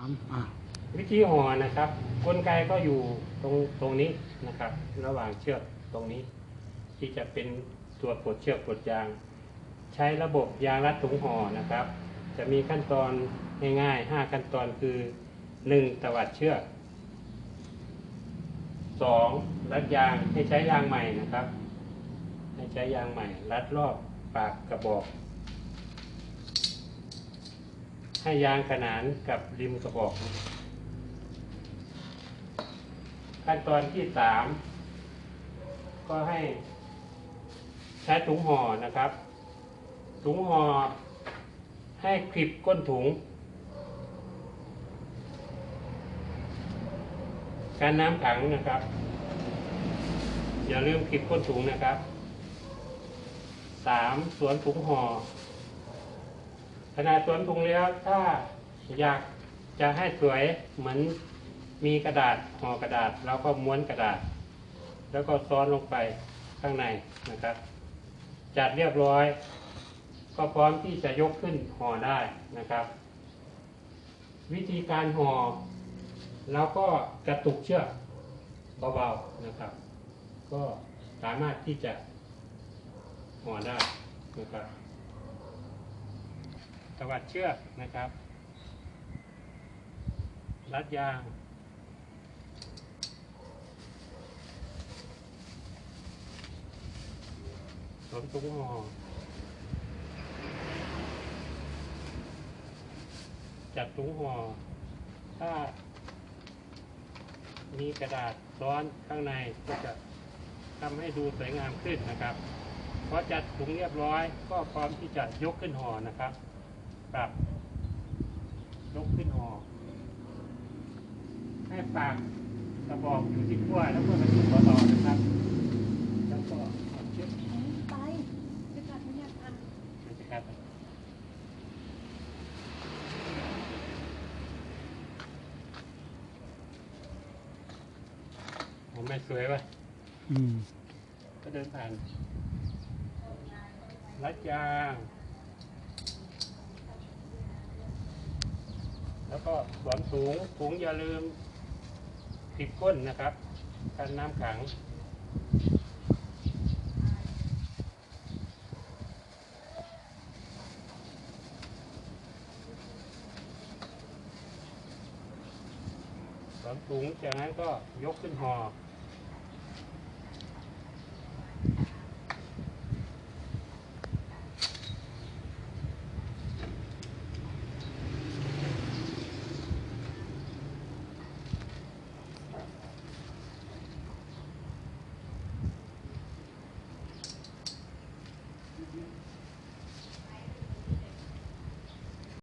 ามวิธีห่อนะครับกลไกก็อยู่ตรงตรงนี้นะครับ ระหว่างเชือกตรงนี้ ที่จะเป็นตัวปลดเชือกปลดยาง ใช้ระบบยางรัดถุงห่อนะครับ จะมีขั้นตอนง่ายๆ5ขั้นตอนคือ 1. ตวัดเชือก 2. รัดยางให้ใช้ยางใหม่นะครับ ให้ใช้ยางใหม่ รัดรอบปากกระบอก ให้ยางขนานกับริมกระบอก ขั้นตอนที่สามก็ให้ใช้ถุงห่อนะครับ ถุงห่อให้คลิปก้นถุง การน้ำขังนะครับ อย่าลืมคลิปก้นถุงนะครับสามสวนถุงห่อ ขนาดสวนถุงแล้วถ้าอยากจะให้สวยเหมือนมีกระดาษห่อกระดาษเราก็ม้วนกระดาษ แล้วก็ซ้อนลงไปข้างในนะครับ จัดเรียบร้อย ก็พร้อมที่จะยกขึ้นห่อได้นะครับ วิธีการห่อเราก็กระตุกเชือกเบาๆนะครับ ก็สามารถที่จะห่อได้นะครับ ตวัดเชือกนะครับ รัดยาง สวมถุงห่อจัดถุงห่อถ้ามีกระดาษซ้อนข้างในก็จะทำให้ดูสวยงามขึ้นนะครับพอจัดถุงเรียบร้อยก็พร้อมที่จะยกขึ้นห่อนะครับ ปรับยกขึ้นห่อให้ปากกระบอกอยู่ที่ขั้วแล้วก็กระจุกเบาๆนะครับ แล้วก็เอาเชือกไปจะกัดไม่อยากกัดนะครับผมไม่สวยวะอืม ก็เดินผ่านรัดยา แล้วก็สวมสูงถุงอย่าลืมติดก้นนะครับกันน้ำขัง สวมถุงจากนั้นก็ยกขึ้นหอ